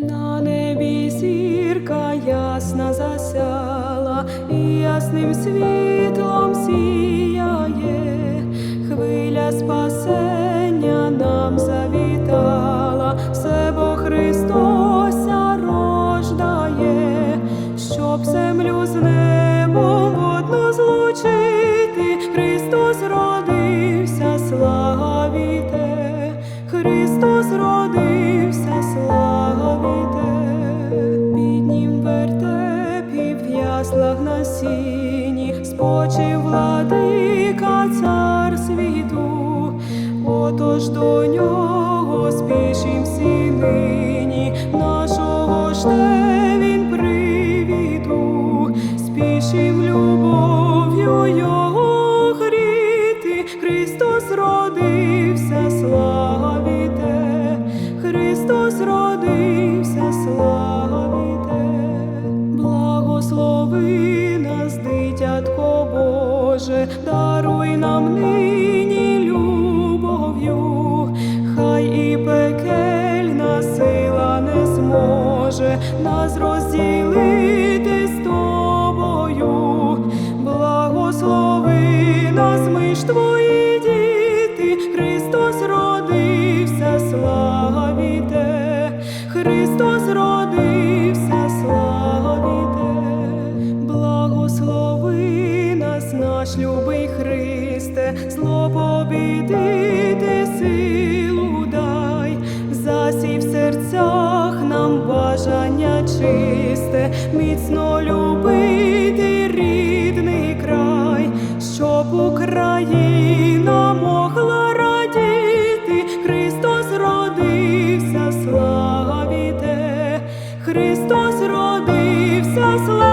На небі зірка ясна засяла, і ясним світлом сіяє, хвиля спасення нам завітала, все бо Христося рождає, щоб землю з небом водно злучити, Христос родився, славіте, Христос родився, в яслах на сіні, спочив владика цар світу, отож до нього спішім всі нині, нашого ж те він привіду, спішим любов'ю його гріти, Христос родився, славіте, Христос родився, славіте, благослови нас, дитятко Боже, даруй нам нині любов'ю, хай і пекельна сила не зможе нас розділити з тобою, благослови нас, ми ж твої діти, Христос родився, славіте, Христос родився, славіте, любий Христе, зло побідити силу дай, засій в серцях нам бажання чисте, міцно любити рідний край, щоб Україна могла радіти, Христос родився, славіте, Христос родився, славіте.